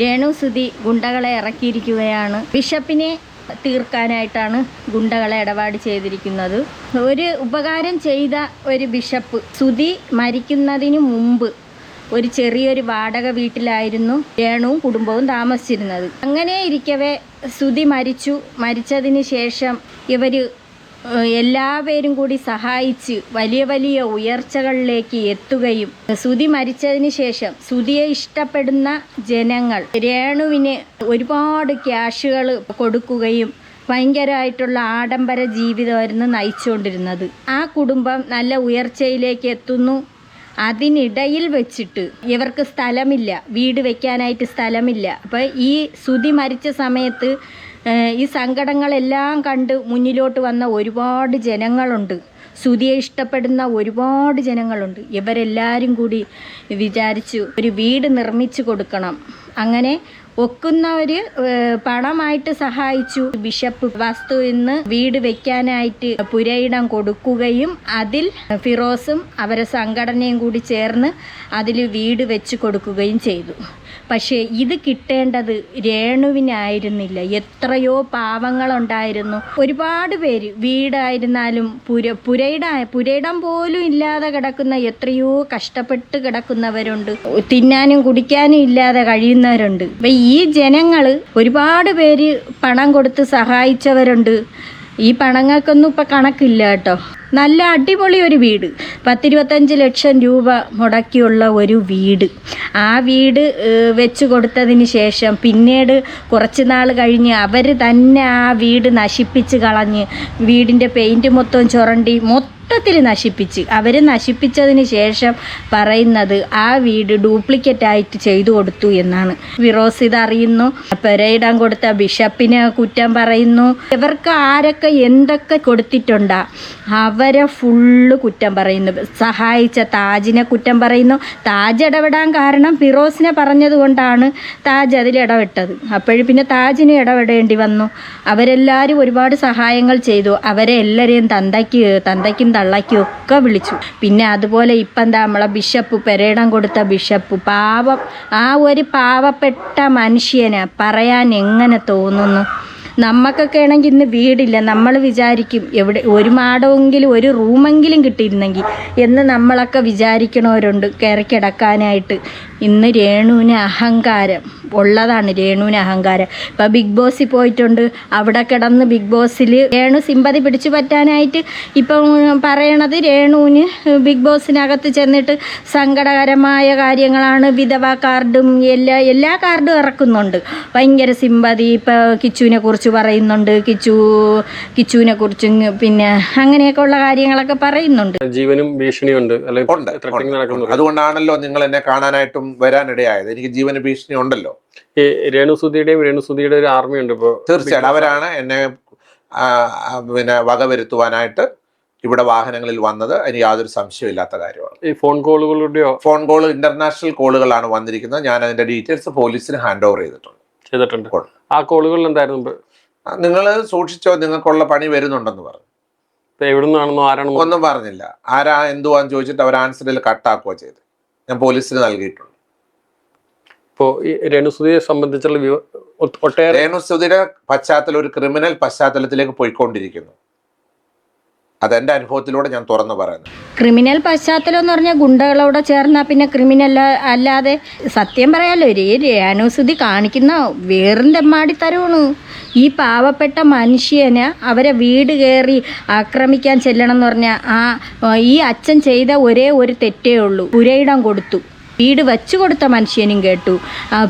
രേണു സുതി ഗുണ്ടകളെ ഇറക്കിയിരിക്കുകയാണ്. ബിഷപ്പിനെ തീർക്കാനായിട്ടാണ് ഗുണ്ടകളെ ഇടപാട് ചെയ്തിരിക്കുന്നത്. ഒരു ഉപകാരം ചെയ്ത ഒരു ബിഷപ്പ് സുതി മരിക്കുന്നതിന് മുമ്പ് ഒരു ചെറിയൊരു വാടക വീട്ടിലായിരുന്നു രേണുവും കുടുംബവും താമസിച്ചിരുന്നത്. അങ്ങനെ ഇരിക്കവേ സുതി മരിച്ചു. മരിച്ചതിന് ശേഷം ഇവർ എല്ലാവരും കൂടി സഹായിച്ച് വലിയ വലിയ ഉയർച്ചകളിലേക്ക് എത്തുകയും സുതി മരിച്ചതിന് ശേഷം സുതിയെ ഇഷ്ടപ്പെടുന്ന ജനങ്ങൾ രേണുവിന് ഒരുപാട് ക്യാഷുകൾ കൊടുക്കുകയും ഭയങ്കരമായിട്ടുള്ള ആഡംബര ജീവിതമായിരുന്നു നയിച്ചുകൊണ്ടിരുന്നത്. ആ കുടുംബം നല്ല ഉയർച്ചയിലേക്ക് എത്തുന്നു. അതിനിടയിൽ വെച്ചിട്ട് ഇവർക്ക് സ്ഥലമില്ല വീട് വെക്കാനായിട്ട് സ്ഥലമില്ല. അപ്പോൾ ഈ സുതി മരിച്ച സമയത്ത് ഈ സങ്കടങ്ങളെല്ലാം കണ്ട് മുന്നിലോട്ട് വന്ന ഒരുപാട് ജനങ്ങളുണ്ട്. സുതിയെ ഇഷ്ടപ്പെടുന്ന ഒരുപാട് ജനങ്ങളുണ്ട്. ഇവരെല്ലാവരും കൂടി വിചാരിച്ചു ഒരു വീട് നിർമ്മിച്ചു കൊടുക്കണം. അങ്ങനെ ഒക്കുന്നവർ പണമായിട്ട് സഹായിച്ചു. ബിഷപ്പ് വസ്തു ഇന്ന് വീട് വെക്കാനായിട്ട് പുരയിടം കൊടുക്കുകയും അതിൽ ഫിറോസും അവരെ സംഘടനയും കൂടി ചേർന്ന് അതിൽ വീട് വെച്ച് കൊടുക്കുകയും ചെയ്തു. പക്ഷേ ഇത് കിട്ടേണ്ടത് രേണുവിനായിരുന്നില്ല. എത്രയോ പാവങ്ങളുണ്ടായിരുന്നു. ഒരുപാട് പേര് വീടായിരുന്നാലും പുര പുരയിട പുരയിടം പോലും ഇല്ലാതെ കിടക്കുന്ന എത്രയോ കഷ്ടപ്പെട്ട് കിടക്കുന്നവരുണ്ട്. തിന്നാനും കുടിക്കാനും ഇല്ലാതെ കഴിയുന്നവരുണ്ട്. അപ്പം ഈ ജനങ്ങൾ ഒരുപാട് പേര് പണം കൊടുത്ത് സഹായിച്ചവരുണ്ട്. ഈ പണങ്ങൾക്കൊന്നും ഇപ്പം കണക്കില്ല കേട്ടോ. നല്ല അടിപൊളി ഒരു വീട്. പത്തിരുപത്തഞ്ച് ലക്ഷം രൂപ മുടക്കിയുള്ള ഒരു വീട്. ആ വീട് വെച്ച് കൊടുത്തതിന് ശേഷം പിന്നീട് കുറച്ച് നാൾ കഴിഞ്ഞ് അവർ തന്നെ ആ വീട് നശിപ്പിച്ച് കളഞ്ഞ് വീടിന്റെ പെയിന്റ് മൊത്തം ചുരണ്ടി മൊത്തത്തിൽ നശിപ്പിച്ച്. അവർ നശിപ്പിച്ചതിന് ശേഷം പറയുന്നത് ആ വീട് ഡ്യൂപ്ലിക്കേറ്റ് ആയിട്ട് ചെയ്തു കൊടുത്തു എന്നാണ്. ഫിറോസ് ഇത് അറിയുന്നു. പെരയിടാൻ കൊടുത്ത ബിഷപ്പിനെ കുറ്റം പറയുന്നു. ഇവർക്ക് ആരൊക്കെ എന്തൊക്കെ കൊടുത്തിട്ടുണ്ടാ? അവരെ ഫുള്ള് കുറ്റം പറയുന്നു. സഹായിച്ച താജിനെ കുറ്റം പറയുന്നു. താജ് ഇടപെടാൻ കാരണം ഫിറോസിനെ പറഞ്ഞതുകൊണ്ടാണ് താജ് അതിൽ ഇടപെട്ടത്. അപ്പോഴും പിന്നെ താജിന് ഇടപെടേണ്ടി വന്നു. അവരെല്ലാവരും ഒരുപാട് സഹായങ്ങൾ ചെയ്തു. അവരെ എല്ലാവരെയും തന്തയ്ക്ക് തന്തയ്ക്കും തള്ളയ്ക്കും ഒക്കെ വിളിച്ചു. പിന്നെ അതുപോലെ ഇപ്പം എന്താ നമ്മളെ ബിഷപ്പ് പെരേടം കൊടുത്ത ബിഷപ്പ്. പാവം ആ ഒരു പാവപ്പെട്ട മനുഷ്യനെ പറയാൻ എങ്ങനെ തോന്നുന്നു? നമുക്കൊക്കെ ആണെങ്കിൽ ഇന്ന് വീടില്ല. നമ്മൾ വിചാരിക്കും എവിടെ ഒരു മാടമെങ്കിലും ഒരു റൂമെങ്കിലും കിട്ടിയിരുന്നെങ്കിൽ എന്ന് നമ്മളൊക്കെ വിചാരിക്കണവരുണ്ട്. കയറി കിടക്കാനായിട്ട്. ഇന്ന് രേണുവിന് അഹങ്കാരം ഉള്ളതാണ് രേണുവിന് അഹങ്കാരം. ഇപ്പം ബിഗ് ബോസിൽ പോയിട്ടുണ്ട്. അവിടെ കിടന്ന് ബിഗ് ബോസിൽ രേണു സിമ്പതി പിടിച്ചു പറ്റാനായിട്ട് ഇപ്പം പറയണത് രേണുവിന് ബിഗ് ബോസിനകത്ത് ചെന്നിട്ട് സങ്കടകരമായ കാര്യങ്ങളാണ്. വിധവ കാർഡും എല്ലാ എല്ലാ കാർഡും ഇറക്കുന്നുണ്ട്. ഭയങ്കര സിമ്പതി. ഇപ്പോൾ കിച്ചുവിനെ കുറിച്ച് പറയുന്നുണ്ട്. കിച്ചു കിച്ചുവിനെ കുറിച്ചും പിന്നെ അങ്ങനെയൊക്കെ ഉള്ള കാര്യങ്ങളൊക്കെ പറയുന്നുണ്ട്. ജീവനും ഭീഷണിയുണ്ട്. ഉണ്ട് ഉണ്ട്. അതുകൊണ്ടാണല്ലോ നിങ്ങൾ എന്നെ കാണാനായിട്ടും വരാനിടയായത്. എനിക്ക് ജീവന ഭീഷണി ഉണ്ടല്ലോ. ഈ രേണുസുതിയുടെയും രേണുസുതിയുടെ ഒരു ആർമി ഉണ്ട് ഇപ്പോ. തീർച്ചയായിട്ടും. അവരാണ് എന്നെ ആ, ആ, പിന്നെ വകവരുത്തുവാനായിട്ട് ഇവിടെ വാഹനങ്ങളിൽ വന്നത്. അതിന് യാതൊരു സംശയമില്ലാത്ത കാര്യമാണ്. ഈ ഫോൺ കോളുകളുടെയോ ഫോൺ കോൾ ഇന്റർനാഷണൽ കോളുകളാണ് വന്നിരിക്കുന്നത്. ഞാൻ അതിന്റെ ഡീറ്റെയിൽസ് പോലീസിന് ഹാൻഡ് ഓവർ ചെയ്തിട്ടുണ്ട്. ചെയ്തിട്ടുണ്ട്. ആ കോളുകളിൽ എന്തായിരുന്നു? നിങ്ങൾ സൂക്ഷിച്ചോ നിങ്ങൾക്കുള്ള പണി വരുന്നുണ്ടെന്ന് പറഞ്ഞു. ഇപ്പൊ എവിടെ നിന്നാണെന്നോ ആരാണെന്നോ ഒന്നും പറഞ്ഞില്ല. ആരാ എന്തുവാന്ന് ചോദിച്ചിട്ട് അവർ ആൻസറിൽ കട്ടാക്കുക ചെയ്ത് ഞാൻ പോലീസിന് നൽകിയിട്ടുണ്ട്. ഇപ്പോ ഈ രേണുസുതിയെ സംബന്ധിച്ചുള്ള ഒട്ടേറെ രേണുസുതിയുടെ പശ്ചാത്തലം ഒരു ക്രിമിനൽ പശ്ചാത്തലത്തിലേക്ക് പോയിക്കൊണ്ടിരിക്കുന്നു. അതെന്റെ അനുഭവത്തിലൂടെ ഞാൻ തുറന്നു പറയുന്നു. ക്രിമിനൽ പശ്ചാത്തലം എന്ന് പറഞ്ഞാൽ ഗുണ്ടകളോട് ചേർന്നാൽ പിന്നെ ക്രിമിനൽ അല്ലാതെ സത്യം പറയാലോ ഒരു രേണുസുതി കാണിക്കുന്ന വേറും തെമ്മാടിത്തരമാണ്. ഈ പാവപ്പെട്ട മനുഷ്യന് അവരെ വീട് കയറി ആക്രമിക്കാൻ ചെല്ലണം എന്ന് പറഞ്ഞാൽ ആ ഈ അച്ഛൻ ചെയ്ത ഒരേ ഒരു തെറ്റേ ഉള്ളൂ. പുരയിടം കൊടുത്തു. വീട് വെച്ചു കൊടുത്ത മനുഷ്യനും കേട്ടു.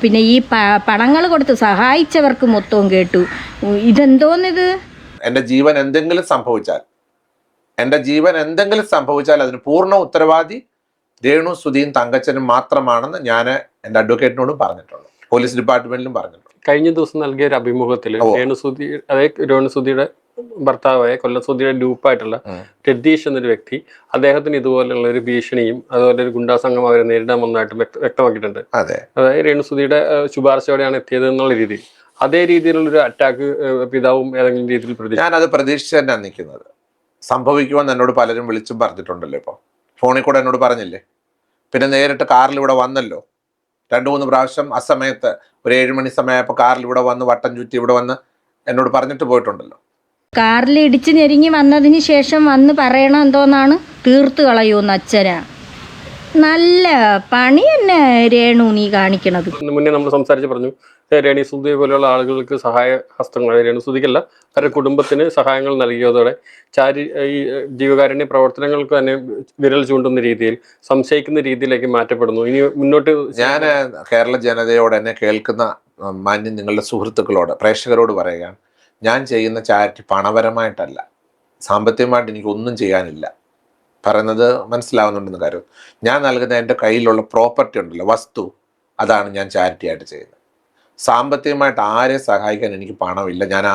പിന്നെ ഈ പണങ്ങൾ കൊടുത്ത് സഹായിച്ചവർക്ക് മൊത്തവും കേട്ടു. ഇതെന്തോന്നിത്? എന്റെ ജീവൻ എന്തെങ്കിലും സംഭവിച്ചാൽ എന്റെ ജീവൻ എന്തെങ്കിലും സംഭവിച്ചാൽ അതിന് പൂർണ ഉത്തരവാദി രേണു സുധീൻ തങ്കച്ചനും മാത്രമാണെന്ന് ഞാൻ എന്റെ അഡ്വക്കേറ്റിനോടും പറഞ്ഞിട്ടുള്ളൂ. പോലീസ് ഡിപ്പാർട്ട്മെന്റിലും പറഞ്ഞിട്ടുണ്ട്. കഴിഞ്ഞ ദിവസം നൽകിയ ഒരു അഭിമുഖത്തിൽ രേണുസുധി അതായത് രേണുസുധിയുടെ ഭർത്താവായ കൊല്ലസുധിയുടെ ഡ്യൂപ്പായിട്ടുള്ള. രതീഷ് എന്നൊരു വ്യക്തി അദ്ദേഹത്തിന് ഇതുപോലെയുള്ള ഒരു ഭീഷണിയും അതുപോലെ ഒരു ഗുണ്ടാസംഘം അവരെ നേരിടാൻ വന്നതായിട്ട് വ്യക്ത- വ്യക്തമാക്കിയിട്ടുണ്ട്. അതെ. അതായത് രേണുസുതിയുടെ ഏഹ്, ശുപാർശയോടെയാണ് എത്തിയത് എന്നുള്ള രീതിയിൽ. അതേ രീതിയിലുള്ള ഒരു അറ്റാക്ക് പിതാവും ഏതെങ്കിലും രീതിയിൽ പ്രതീക്ഷിച്ചു ഞാനത് പ്രതീക്ഷിച്ച് തന്നെയാണ് നിൽക്കുന്നത്. സംഭവിക്കുമെന്ന് എന്നോട് പലരും വിളിച്ചും പറഞ്ഞിട്ടുണ്ടല്ലോ ഇപ്പോൾ ഫോണിൽ കൂടെ എന്നോട് പറഞ്ഞില്ലേ? പിന്നെ നേരിട്ട് കാറിൽ ഇവിടെ വന്നല്ലോ. രണ്ട് മൂന്ന് പ്രാവശ്യം അസമയത്ത് ഒരു ഏഴുമണി സമയമായപ്പോൾ കാറിൽ ഇവിടെ വന്ന് വട്ടം ചുറ്റി ഇവിടെ വന്ന് എന്നോട് പറഞ്ഞിട്ട് പോയിട്ടുണ്ടല്ലോ. കാറിൽ ഇടിച്ച് ഞെരിങ്ങി വന്നതിന് ശേഷം വന്ന് പറയണം എന്തോന്നാണ്? തീർത്ത് കളയൂന്ന് അച്ഛന. നല്ല പണി തന്നെ രേണു നീ കാണിക്കണത്. മുന്നേ നമ്മൾ സംസാരിച്ച് പറഞ്ഞു രേണി സുധി പോലെയുള്ള ആളുകൾക്ക് സഹായ ഹസ്തങ്ങൾ രേണു സുധിക്കല്ല അവരുടെ കുടുംബത്തിന് സഹായങ്ങൾ നൽകിയതോടെ ചാരി ഈ ജീവകാരുണ്യ പ്രവർത്തനങ്ങൾക്ക് തന്നെ വിരൽ ചൂണ്ടുന്ന രീതിയിൽ സംശയിക്കുന്ന രീതിയിലേക്ക് മാറ്റപ്പെടുന്നു. ഇനി മുന്നോട്ട് ഞാൻ കേരള ജനതയോട് എന്നെ കേൾക്കുന്ന മാന്യം നിങ്ങളുടെ സുഹൃത്തുക്കളോട് പ്രേക്ഷകരോട് പറയുകയാണ് ഞാൻ ചെയ്യുന്ന ചാരിറ്റി പണപരമായിട്ടല്ല. സാമ്പത്തികമായിട്ട് എനിക്ക് ഒന്നും ചെയ്യാനില്ല. പറയുന്നത് മനസ്സിലാവുന്നുണ്ടെന്ന് കാര്യം ഞാൻ നൽകുന്ന എന്റെ കയ്യിലുള്ള പ്രോപ്പർട്ടി ഉണ്ടല്ലോ വസ്തു അതാണ് ഞാൻ ചാരിറ്റി ആയിട്ട് ചെയ്യുന്നത്. സാമ്പത്തികമായിട്ട് ആരെ സഹായിക്കാൻ എനിക്ക് പണമില്ല. ഞാൻ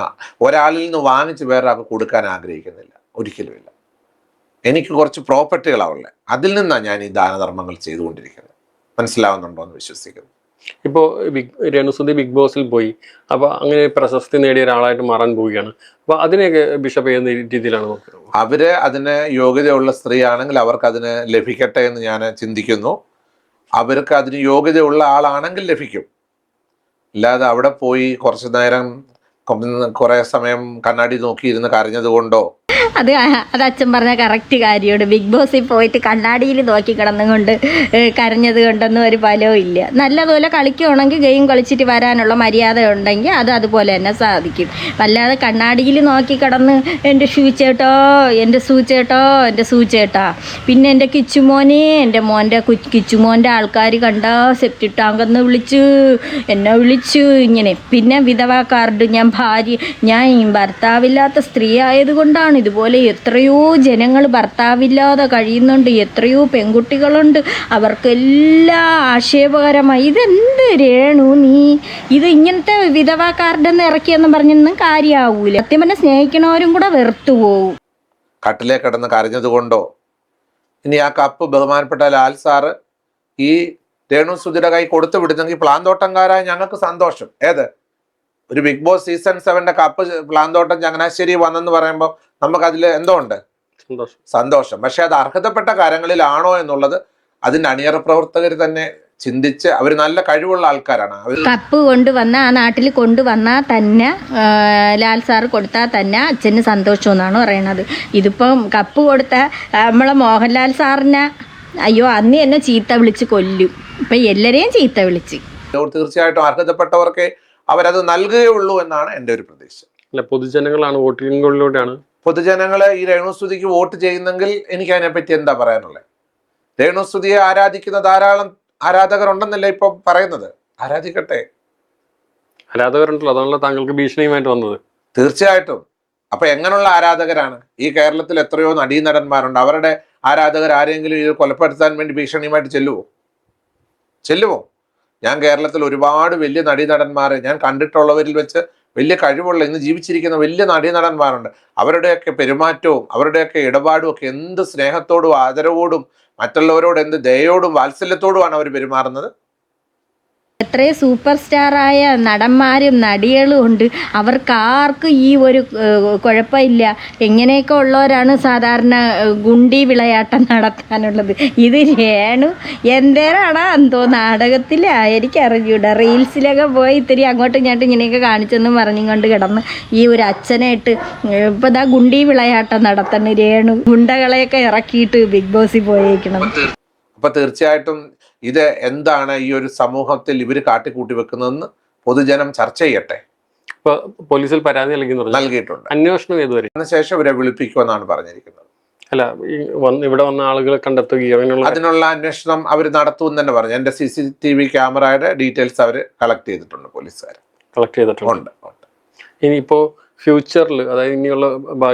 ഒരാളിൽ നിന്ന് വാങ്ങിച്ച് വേറൊരാൾക്ക് കൊടുക്കാൻ ആഗ്രഹിക്കുന്നില്ല. ഒരിക്കലുമില്ല എനിക്ക് കുറച്ച് പ്രോപ്പർട്ടികളാണ് ഉള്ളത് അതിൽ നിന്നാണ് ഞാൻ ഈ ദാനധർമ്മങ്ങൾ ചെയ്തുകൊണ്ടിരിക്കുന്നത്. മനസ്സിലാവുന്നുണ്ടോ എന്ന് വിശ്വസിക്കുന്നു. ഇപ്പോൾ ബിഗ് രേണുസുധി ബിഗ് ബോസിൽ പോയി. അപ്പോൾ അങ്ങനെ പ്രശസ്തി നേടിയ ഒരാളായിട്ട് മാറാൻ പോവുകയാണ്. അപ്പോൾ അതിനെയൊക്കെ ബിഷപ്പ് ചെയ്യുന്ന രീതിയിലാണ് നോക്കുന്നത്? അവർ അതിന് യോഗ്യതയുള്ള സ്ത്രീയാണെങ്കിൽ അവർക്ക് അതിന് ലഭിക്കട്ടെ എന്ന് ഞാൻ ചിന്തിക്കുന്നു. അവർക്ക് അതിന് യോഗ്യതയുള്ള ആളാണെങ്കിൽ ലഭിക്കും. ഇല്ലാതെ അവിടെ പോയി കുറച്ചു നേരം കുറേ സമയം കണ്ണാടി നോക്കി കരഞ്ഞതുകൊണ്ടോ കരഞ്ഞത് കൊണ്ടോ അത് അത് അച്ഛൻ പറഞ്ഞ കറക്റ്റ് കാര്യമാണ്. ബിഗ് ബോസിൽ പോയിട്ട് കണ്ണാടിയിൽ നോക്കി കിടന്നുകൊണ്ട് കരഞ്ഞത് കൊണ്ടൊന്നും ഒരു ഫലവും ഇല്ല. നല്ലതുപോലെ കളിക്കുകയാണെങ്കിൽ ഗെയിം കളിച്ചിട്ട് വരാനുള്ള മര്യാദ ഉണ്ടെങ്കിൽ അത് അതുപോലെ തന്നെ സാധിക്കും. അല്ലാതെ കണ്ണാടിയിൽ നോക്കി കിടന്ന് എന്റെ ഷൂ ചേട്ടോ എന്റെ സൂ ചേട്ടോ എന്റെ സൂ ചേട്ടാ. പിന്നെ എന്റെ കിച്ചുമോനെ എന്റെ മോന്റെ കിച്ചുമോന്റെ ആൾക്കാർ കണ്ട സെപ്റ്റി ടാങ്കെന്ന് വിളിച്ചു എന്നെ വിളിച്ചു ഇങ്ങനെ. പിന്നെ വിധവാ കാർഡ് ഞാൻ ഭാര്യ ഞാൻ ഭർത്താവില്ലാത്ത സ്ത്രീ ആയതുകൊണ്ടാണ് ഇതുപോലെ എത്രയോ ജനങ്ങൾ ഭർത്താവില്ലാതെ കഴിയുന്നുണ്ട് എത്രയോ പെൺകുട്ടികളുണ്ട്. അവർക്കെല്ലാം ആക്ഷേപകരമായി ഇതെന്ത് രേണു നീ? ഇത് ഇങ്ങനത്തെ വിധവാ കാർഡെന്ന് ഇറക്കിയെന്ന് പറഞ്ഞൊന്നും കാര്യമാവൂല സത്യം പറഞ്ഞാൽ സ്നേഹിക്കണവരും കൂടെ വെറുത്തു പോവും. കട്ടിലേ കിടന്ന് കരഞ്ഞത് കൊണ്ടോ? ഇനി ആ കപ്പ് ബഹുമാനപ്പെട്ട ലാൽ സാറ് ഈ രേണു സുധിയുടെ കൈ കൊടുത്തു വിടുന്നെങ്കിൽ പ്ലാന്തോട്ടംകാരായ ഞങ്ങൾക്ക് സന്തോഷം. ഏത്? ഒരു ബിഗ് ബോസ് സീസൺ സെവന്റെ കപ്പ് പ്ലാന്തോട്ടം ചങ്ങനാശ്ശേരി വന്നെന്ന് പറയുമ്പോൾ നമുക്ക് അതിൽ എന്തോ ഉണ്ട്? സന്തോഷം. സന്തോഷം. പക്ഷെ അത് അർഹതപ്പെട്ട കാര്യങ്ങളിലാണോ എന്നുള്ളത് അതിന്റെ അണിയറ പ്രവർത്തകർ തന്നെ ചിന്തിച്ച് അവർ നല്ല കഴിവുള്ള ആൾക്കാരാണ്. അവർ കപ്പ് കൊണ്ടുവന്ന ആ നാട്ടിൽ കൊണ്ടുവന്നാൽ തന്നെ ലാൽ സാറ് കൊടുത്താൽ തന്നെ അച്ഛന് സന്തോഷം എന്നാണ് പറയണത്. ഇതിപ്പം കപ്പ് കൊടുത്ത നമ്മളെ മോഹൻലാൽ സാറിനെ അയ്യോ അന്ന് എന്നെ ചീത്ത വിളിച്ച് കൊല്ലും. ഇപ്പം എല്ലാവരെയും ചീത്ത വിളിച്ച്. തീർച്ചയായിട്ടും അർഹതപ്പെട്ടവർക്ക് അവരത് നൽകുകയുള്ളൂ എന്നാണ് എന്റെ ഒരു പ്രതീക്ഷ. അല്ല പൊതുജനങ്ങളാണ് വോട്ടിങ്ങിലൂടെയാണ് പൊതുജനങ്ങളെ ഈ രേണുസ്തുതിക്ക് വോട്ട് ചെയ്യുന്നെങ്കിൽ എനിക്ക് അതിനെപ്പറ്റി എന്താ പറയാനുള്ളത്? രേണുസ്തുതിയെ ആരാധിക്കുന്ന ധാരാളം ആരാധകർ ഉണ്ടെന്നല്ലേ ഇപ്പൊ പറയുന്നത്? ആരാധിക്കട്ടെ. ആരാധകരുണ്ടല്ലോ അതാണല്ലോ താങ്കൾക്ക് ഭീഷണിയുമായിട്ട് വന്നത്. തീർച്ചയായിട്ടും. അപ്പൊ എങ്ങനെയുള്ള ആരാധകരാണ്? ഈ കേരളത്തിൽ എത്രയോ നടീനടന്മാരുണ്ട്. അവരുടെ ആരാധകർ ആരെങ്കിലും ഇത് കൊലപ്പെടുത്താൻ വേണ്ടി ഭീഷണിയുമായിട്ട് ചെല്ലുവോ? ചെല്ലുവോ? ഞാൻ കേരളത്തിൽ ഒരുപാട് വലിയ നടീനടന്മാരെ ഞാൻ കണ്ടിട്ടുള്ളവരിൽ വെച്ച് വലിയ കഴിവുള്ള ഇന്ന് ജീവിച്ചിരിക്കുന്ന വലിയ നടീനടന്മാരുണ്ട്. അവരുടെയൊക്കെ പെരുമാറ്റവും അവരുടെയൊക്കെ ഇടപാടും ഒക്കെ എന്ത് സ്നേഹത്തോടും ആദരവോടും മറ്റുള്ളവരോട് എന്ത് ദയോടും വാത്സല്യത്തോടുമാണ് അവർ പെരുമാറുന്നത്? എത്രയും സൂപ്പർ സ്റ്റാറായ നടന്മാരും നടികളും ഉണ്ട്. അവർക്ക് ആർക്കും ഈ ഒരു കുഴപ്പമില്ല. എങ്ങനെയൊക്കെ ഉള്ളവരാണ് സാധാരണ ഗുണ്ടി വിളയാട്ടം നടത്താനുള്ളത്? ഇത് രേണു എന്തേരാടാ എന്തോ നാടകത്തിലാ? എനിക്കറിഞ്ഞൂടാ. റീൽസിലൊക്കെ പോയി ഇത്തിരി അങ്ങോട്ടും ഇങ്ങോട്ടും ഇങ്ങനെയൊക്കെ കാണിച്ചെന്നും പറഞ്ഞും കൊണ്ട് കിടന്ന് ഈ ഒരു അച്ഛനായിട്ട് ഇപ്പം ഇതാ ഗുണ്ടി വിളയാട്ടം നടത്തണ് രേണു. ഗുണ്ടകളെയൊക്കെ ഇറക്കിയിട്ട് ബിഗ് ബോസിൽ പോയേക്കണം. അപ്പൊ തീർച്ചയായിട്ടും ഇത് എന്താണ് ഈ ഒരു സമൂഹത്തിൽ ഇവർ കാട്ടിക്കൂട്ടി വെക്കുന്നതെന്ന് പൊതുജനം ചർച്ച ചെയ്യട്ടെ. പോലീസിൽ പരാതി നൽകിയിട്ടുണ്ട്. അന്വേഷണം ഏതുവരെ അതിനുശേഷം ഇവരെ വിളിപ്പിക്കുമെന്നാണ് പറഞ്ഞിരിക്കുന്നത്. അല്ല ഇവിടെ വന്ന ആളുകളെ കണ്ടെത്തുകയോ അങ്ങനെയുള്ള അതിനുള്ള അന്വേഷണം അവർ നടത്തുമെന്ന് തന്നെ പറഞ്ഞു. എന്റെ സി സി ടി വി ക്യാമറയുടെ ഡീറ്റെയിൽസ് അവർ കളക്ട് ചെയ്തിട്ടുണ്ട് പോലീസുകാർ കളക്ട് ചെയ്തിട്ടുണ്ട്. ഉണ്ട് ഫ്യൂച്ചറിൽ അതായത് ഇനിയുള്ള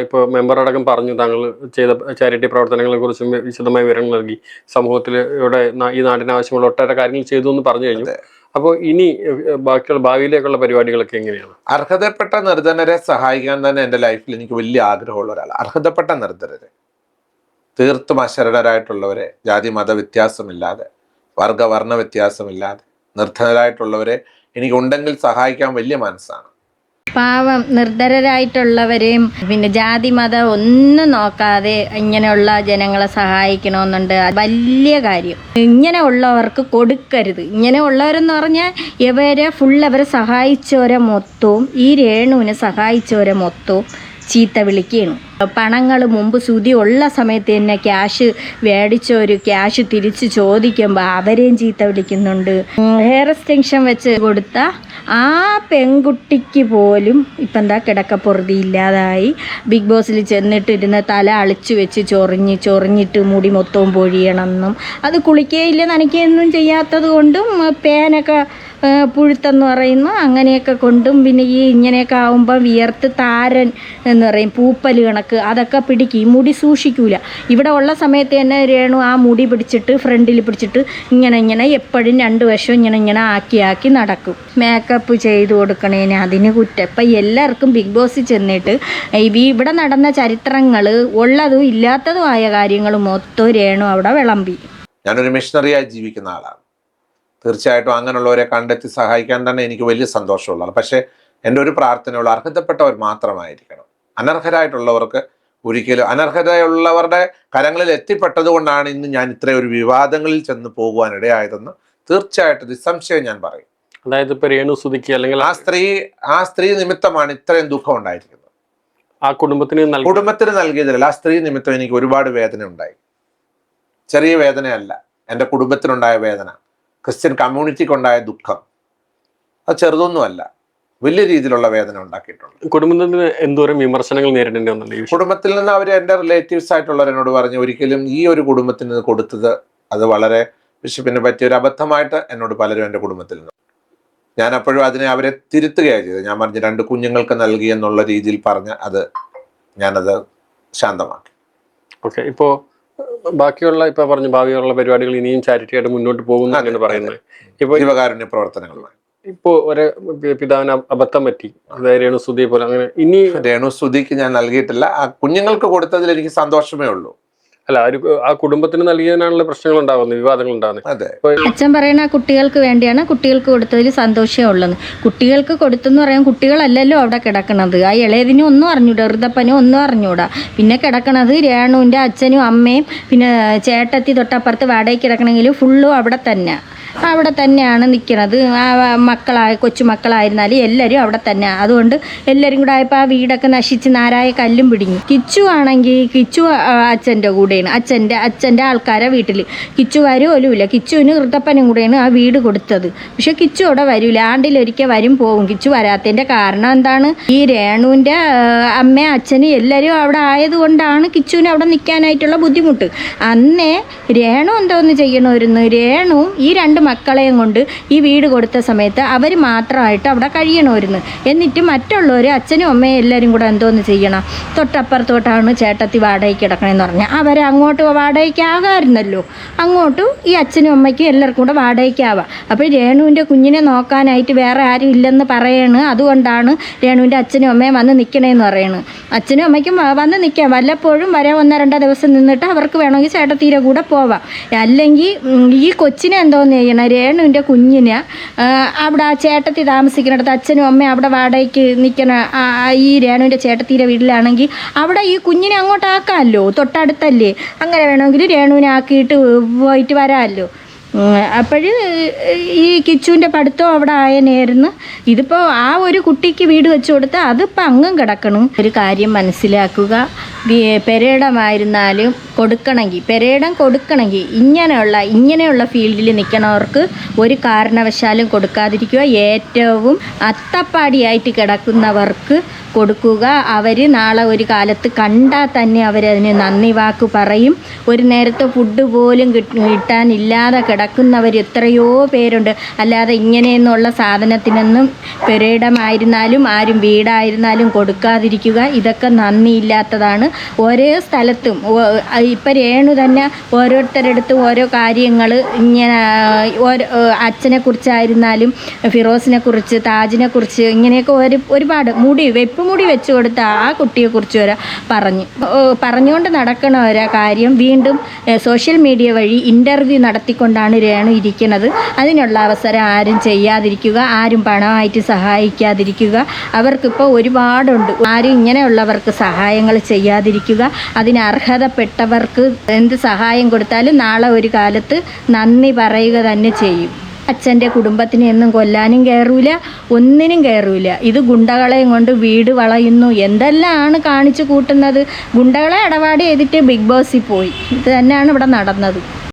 ഇപ്പോൾ മെമ്പർ അടക്കം പറഞ്ഞു താങ്കൾ ചെയ്ത ചാരിറ്റി പ്രവർത്തനങ്ങളെ കുറിച്ചും വിശദമായ വിവരങ്ങൾ നൽകി. സമൂഹത്തിൽ ഇവിടെ ഈ നാടിന് ആവശ്യമുള്ള ഒട്ടേറെ കാര്യങ്ങൾ ചെയ്തു എന്ന് പറഞ്ഞു കഴിഞ്ഞു. അപ്പോൾ ഇനി ബാക്കിയുള്ള ഭാവിയിലേക്കുള്ള പരിപാടികളൊക്കെ എങ്ങനെയാണ്? അർഹതപ്പെട്ട നിർധനരെ സഹായിക്കാൻ തന്നെ എന്റെ ലൈഫിൽ എനിക്ക് വലിയ ആഗ്രഹമുള്ള ഒരാളാണ് അർഹതപ്പെട്ട നിർധനരെ. തീർത്തും അശരണരായിട്ടുള്ളവരെ ജാതി മത വ്യത്യാസമില്ലാതെ വർഗവർണ വ്യത്യാസമില്ലാതെ നിർധനരായിട്ടുള്ളവരെ എനിക്കുണ്ടെങ്കിൽ സഹായിക്കാൻ വലിയ മനസ്സാണ്. പാവം നിർധരരായിട്ടുള്ളവരെയും പിന്നെ ജാതി മതം ഒന്നും നോക്കാതെ ഇങ്ങനെയുള്ള ജനങ്ങളെ സഹായിക്കണമെന്നുണ്ട്. വലിയ കാര്യം. ഇങ്ങനെ ഉള്ളവർക്ക് കൊടുക്കരുത്. ഇങ്ങനെ ഉള്ളവരെന്ന് പറഞ്ഞാൽ ഇവരെ ഫുൾ അവരെ സഹായിച്ചവരെ മൊത്തവും ഈ രേണുവിനെ സഹായിച്ചവരെ മൊത്തവും ചീത്ത വിളിക്കുകയാണ്. പണങ്ങൾ മുമ്പ് സുതി ഉള്ള സമയത്ത് തന്നെ ക്യാഷ് മേടിച്ചവർ ക്യാഷ് തിരിച്ച് ചോദിക്കുമ്പോൾ അവരെയും ചീത്ത വിളിക്കുന്നുണ്ട്. ഹെയർ എക്സ്റ്റൻഷൻ വെച്ച് കൊടുത്ത ആ പെൺകുട്ടിക്ക് പോലും ഇപ്പം എന്താ കിടക്കപ്പുറതി ഇല്ലാതായി. ബിഗ് ബോസിൽ ചെന്നിട്ടിരുന്ന് തല അളിച്ചു വെച്ച് ചൊറിഞ്ഞ് ചൊറിഞ്ഞിട്ട് മുടി മൊത്തവും പൊഴിയണമെന്നും. അത് കുളിക്കുകയില്ല നനയ്ക്കുകയൊന്നും ചെയ്യാത്തത് കൊണ്ടും പേനൊക്കെ പുഴുത്തെന്ന് പറയുന്നു. അങ്ങനെയൊക്കെ കൊണ്ടും പിന്നെ ഈ ഇങ്ങനെയൊക്കെ ആകുമ്പോൾ വിയർത്ത് താരൻ എന്ന് പറയും പൂപ്പൽ കണക്ക് അതൊക്കെ പിടിക്കും. ഈ മുടി സൂക്ഷിക്കൂല. ഇവിടെ ഉള്ള സമയത്ത് തന്നെ രേണു ആ മുടി പിടിച്ചിട്ട് ഫ്രണ്ടിൽ പിടിച്ചിട്ട് ഇങ്ങനെ ഇങ്ങനെ എപ്പോഴും രണ്ട് വശം ഇങ്ങനെ ഇങ്ങനെ ആക്കി ആക്കി നടക്കും. മേക്കപ്പ് ചെയ്ത് കൊടുക്കണേന് അതിന് കുറ്റം. ഇപ്പം എല്ലാവർക്കും ബിഗ് ബോസിൽ ചെന്നിട്ട് ഇവിടെ നടന്ന ചരിത്രങ്ങൾ ഉള്ളതും ഇല്ലാത്തതുമായ കാര്യങ്ങൾ മൊത്തം രേണു അവിടെ വിളമ്പി. ഞാനൊരു മിഷണറിയായി ജീവിക്കുന്ന ആളാണ്. തീർച്ചയായിട്ടും അങ്ങനെയുള്ളവരെ കണ്ടെത്തി സഹായിക്കാൻ തന്നെ എനിക്ക് വലിയ സന്തോഷമുള്ളതാണ്. പക്ഷേ എന്റെ ഒരു പ്രാർത്ഥനയുള്ള. അർഹതപ്പെട്ടവർ മാത്രമായിരിക്കണം. അനർഹരായിട്ടുള്ളവർക്ക് ഒരിക്കലും അനർഹതയുള്ളവരുടെ കരങ്ങളിൽ എത്തിപ്പെട്ടത് കൊണ്ടാണ് ഇന്ന് ഞാൻ ഇത്രയും ഒരു വിവാദങ്ങളിൽ ചെന്ന് പോകുവാൻ ഇടയായതെന്ന് തീർച്ചയായിട്ടും നിസ്സംശയം ഞാൻ പറയും. അതായത് ഇപ്പൊ രേണു സുതിക്ക് അല്ലെങ്കിൽ ആ സ്ത്രീ ആ സ്ത്രീ നിമിത്തമാണ് ഇത്രയും ദുഃഖം ഉണ്ടായിരിക്കുന്നത്. ആ കുടുംബത്തിന് കുടുംബത്തിന് നൽകിയതിലല്ല ആ സ്ത്രീ നിമിത്തം എനിക്ക് ഒരുപാട് വേദന ഉണ്ടായി. ചെറിയ വേദനയല്ല എന്റെ കുടുംബത്തിനുണ്ടായ വേദന ക്രിസ്ത്യൻ കമ്മ്യൂണിറ്റിക്കുണ്ടായ ദുഃഖം. അത് ചെറുതൊന്നുമല്ല. വലിയ രീതിയിലുള്ള വേദന ഉണ്ടാക്കിയിട്ടുണ്ട്. കുടുംബത്തിന് എന്തോരം വിമർശനങ്ങൾ നേരിടേണ്ടി വന്നിട്ടുണ്ട് കുടുംബത്തിൽ നിന്ന് അവർ എന്റെ റിലേറ്റീവ്സ് ആയിട്ടുള്ളവരോട് പറഞ്ഞു ഒരിക്കലും ഈ ഒരു കുടുംബത്തിന് കൊടുത്തത് അത് വളരെ ബിഷപ്പിനെ പറ്റിയ ഒരു അബദ്ധമായിട്ട് എന്നോട് പലരും എന്റെ കുടുംബത്തിൽ നിന്ന്. ഞാൻ അപ്പോഴും അതിനെ അവരെ തിരുത്തുകയാണ് ചെയ്തത്. ഞാൻ പറഞ്ഞു രണ്ട് കുഞ്ഞുങ്ങൾക്ക് നൽകി എന്നുള്ള രീതിയിൽ പറഞ്ഞ് അത് ഞാനത് ശാന്തമാക്കി. ഓക്കെ ഇപ്പോൾ ബാക്കിയുള്ള ഇപ്പൊ പറഞ്ഞു ഭാവിയുള്ള പരിപാടികൾ ഇനിയും ചാരിറ്റി ആയിട്ട് മുന്നോട്ട് പോകുന്നു പറയുന്നത്. ഇപ്പൊ ജീവകാരുണ്യ പ്രവർത്തനങ്ങളുമായി. ഇപ്പോ ഒരു പിതാവിന് അബ- അബദ്ധം പറ്റി. അതായത് പോലെ അങ്ങനെ ഇനി രേണു സ്തുതിക്ക് ഞാൻ നൽകിയിട്ടില്ല. ആ കുഞ്ഞുങ്ങൾക്ക് കൊടുത്തതിൽ എനിക്ക് സന്തോഷമേ ഉള്ളൂ. അല്ല ആ കുടുംബത്തിന് നൽകിയതിനാണല്ലോ പ്രശ്നങ്ങൾ ഉണ്ടാവുന്നത് വിവാദങ്ങൾ ഉണ്ടാവുന്നത് അച്ഛൻ പറയുന്ന കുട്ടികൾക്ക് വേണ്ടിയാണ് കുട്ടികൾക്ക് കൊടുത്തതിൽ സന്തോഷം ഉള്ളത്. കുട്ടികൾക്ക് കൊടുത്തെന്ന് പറയാൻ കുട്ടികളല്ലല്ലോ അവിടെ കിടക്കണത്. ആ ഇളയതിനും ഒന്നും അറിഞ്ഞൂടാ വൃദ്ധപ്പനും ഒന്നും അറിഞ്ഞൂടാ. പിന്നെ കിടക്കണത് രേണുവിന്റെ അച്ഛനും അമ്മയും പിന്നെ ചേട്ടത്തി തൊട്ടപ്പുറത്ത് വാടകയ്ക്ക് കിടക്കണമെങ്കിൽ ഫുള്ളും അവിടെ തന്നെ. അവിടെ തന്നെയാണ് നിൽക്കുന്നത് ആ മക്കളായ കൊച്ചുമക്കളായിരുന്നാലും എല്ലാവരും അവിടെ തന്നെ. അതുകൊണ്ട് എല്ലാവരും കൂടെ ആയപ്പോൾ ആ വീടൊക്കെ നശിച്ച് നാരായ കല്ലും പിടിഞ്ഞു. കിച്ചു ആണെങ്കിൽ കിച്ചു അച്ഛന്റെ കൂടെയാണ് അച്ഛന്റെ അച്ഛന്റെ ആൾക്കാരെ വീട്ടിൽ കിച്ചു വരുമല്ല കിച്ചുവിന് കൃത്തപ്പനും കൂടെയാണ് ആ വീട് കൊടുത്തത്. പക്ഷെ കിച്ചു അവിടെ വരില്ല ആണ്ടിലൊരിക്കൽ വരും പോകും കിച്ചു വരാത്തതിന്റെ കാരണം എന്താണ്? ഈ രേണുവിന്റെ അമ്മ അച്ഛനും എല്ലാവരും അവിടെ ആയതുകൊണ്ടാണ് കിച്ചുവിന് അവിടെ നിൽക്കാനായിട്ടുള്ള ബുദ്ധിമുട്ട്. അന്നേ രേണു എന്തോന്ന് ചെയ്യണമായിരുന്നു? രേണു ഈ രണ്ട് മക്കളെയും കൊണ്ട് ഈ വീട് കൊടുത്ത സമയത്ത് അവർ മാത്രമായിട്ട് അവിടെ കഴിയണമായിരുന്നു. എന്നിട്ട് മറ്റുള്ളവർ അച്ഛനും അമ്മയും എല്ലാവരും കൂടെ എന്തോന്ന് ചെയ്യണം? തൊട്ടപ്പുറത്തോട്ടാണ് ചേട്ടത്തി വാടകയ്ക്ക് കിടക്കണമെന്ന് പറഞ്ഞാൽ അവരെ അങ്ങോട്ട് വാടകയ്ക്കാകാമായിരുന്നല്ലോ അങ്ങോട്ട് ഈ അച്ഛനും അമ്മയ്ക്കും എല്ലാവർക്കും കൂടെ വാടകയ്ക്കാവാം അപ്പോൾ രേണുവിന്റെ കുഞ്ഞിനെ നോക്കാനായിട്ട് വേറെ ആരും ഇല്ലെന്ന് പറയണ്. അതുകൊണ്ടാണ് രേണുവിന്റെ അച്ഛനും അമ്മയും വന്ന് നിൽക്കണേന്ന് പറയണ്. അച്ഛനും അമ്മയ്ക്കും വന്ന് നിൽക്കാം വല്ലപ്പോഴും വരെ ഒന്നോ രണ്ടോ ദിവസം നിന്നിട്ട് അവർക്ക് വേണമെങ്കിൽ ചേട്ടത്തീരെ കൂടെ പോവാം. അല്ലെങ്കിൽ ഈ കൊച്ചിനെ എന്തോന്ന് ചെയ്യണം? രേണുവിന്റെ കുഞ്ഞിനെ അവിടെ ആ ചേട്ടത്തി താമസിക്കുന്നിടത്ത് അച്ഛനും അമ്മയും അവിടെ വാടകയ്ക്ക് നിൽക്കണ ഈ രേണുവിന്റെ ചേട്ടത്തീരെ വീട്ടിലാണെങ്കിൽ അവിടെ ഈ കുഞ്ഞിനെ അങ്ങോട്ടാക്കാമല്ലോ തൊട്ടടുത്തല്ലേ? അങ്ങനെ വേണമെങ്കിൽ രേണുവിനെ ആക്കിയിട്ട് പോയിട്ട് വരാമല്ലോ. അപ്പോൾ ഈ കിച്ചുവിന്റെ പഠിത്തം അവിടെ ആയനായിരുന്നു ഇതിപ്പോൾ ആ ഒരു കുട്ടിക്ക് വീട് വെച്ച് കൊടുത്താൽ അതിപ്പോൾ അങ്ങും കിടക്കണം. ഒരു കാര്യം മനസ്സിലാക്കുക. പെരേടമായിരുന്നാലും കൊടുക്കണമെങ്കിൽ പെരേടം കൊടുക്കണമെങ്കിൽ ഇങ്ങനെയുള്ള ഇങ്ങനെയുള്ള ഫീൽഡിൽ നിൽക്കണവർക്ക് ഒരു കാരണവശാലും കൊടുക്കാതിരിക്കുക. ഏറ്റവും അത്തപ്പാടിയായിട്ട് കിടക്കുന്നവർക്ക് കൊടുക്കുക. അവർ നാളെ ഒരു കാലത്ത് കണ്ടാൽ തന്നെ അവരതിന് നന്ദി വാക്ക് പറയും. ഒരു നേരത്തെ ഫുഡ് പോലും കിട്ട കിട്ടാനില്ലാതെ കിടക്കുന്നവർ എത്രയോ പേരുണ്ട്. അല്ലാതെ ഇങ്ങനെയെന്നുള്ള സാധനത്തിനൊന്നും പെരേടമായിരുന്നാലും ആരും വീടായിരുന്നാലും കൊടുക്കാതിരിക്കുക. ഇതൊക്കെ നന്ദിയില്ലാത്തതാണ്. ഓരോ സ്ഥലത്തും ഇപ്പം രേണു തന്നെ ഓരോരുത്തരടുത്തും ഓരോ കാര്യങ്ങൾ ഇങ്ങനെ ഓരോ അച്ഛനെ കുറിച്ചായിരുന്നാലും ഫിറോസിനെ കുറിച്ച് താജിനെ കുറിച്ച് ഇങ്ങനെയൊക്കെ ഒരു ഒരുപാട് മുടി വെപ്പ് മുടി വെച്ച് കൊടുത്ത ആ കുട്ടിയെക്കുറിച്ച് വരെ പറഞ്ഞു. പറഞ്ഞുകൊണ്ട് നടക്കണ ഒരു കാര്യം വീണ്ടും സോഷ്യൽ മീഡിയ വഴി ഇന്റർവ്യൂ നടത്തിക്കൊണ്ടാണ് രേണു ഇരിക്കുന്നത് അതിനുള്ള അവസരം ആരും ചെയ്യാതിരിക്കുക ആരും പണമായിട്ട് സഹായിക്കാതിരിക്കുക. അവർക്കിപ്പോൾ ഒരുപാടുണ്ട്. ആരും ഇങ്ങനെയുള്ളവർക്ക് സഹായങ്ങൾ ചെയ്യാതിരിക്കുക അതിന് അർഹതപ്പെട്ടവർക്ക് എന്ത് സഹായം കൊടുത്താലും നാളെ ഒരു കാലത്ത് നന്ദി പറയുക തന്നെ ചെയ്യും. അച്ഛന്റെ കുടുംബത്തിനെ എന്നും കൊല്ലാനും കയറൂല ഒന്നിനും കയറൂല. ഇത് ഗുണ്ടകളെയും കൊണ്ട് വീട് വളയുന്നു. എന്തെല്ലാമാണ് കാണിച്ചു കൂട്ടുന്നത്? ഗുണ്ടകളെ ഇടപാട് ചെയ്തിട്ട് ബിഗ് ബോസിൽ പോയി. ഇത് തന്നെയാണ് ഇവിടെ നടന്നത്.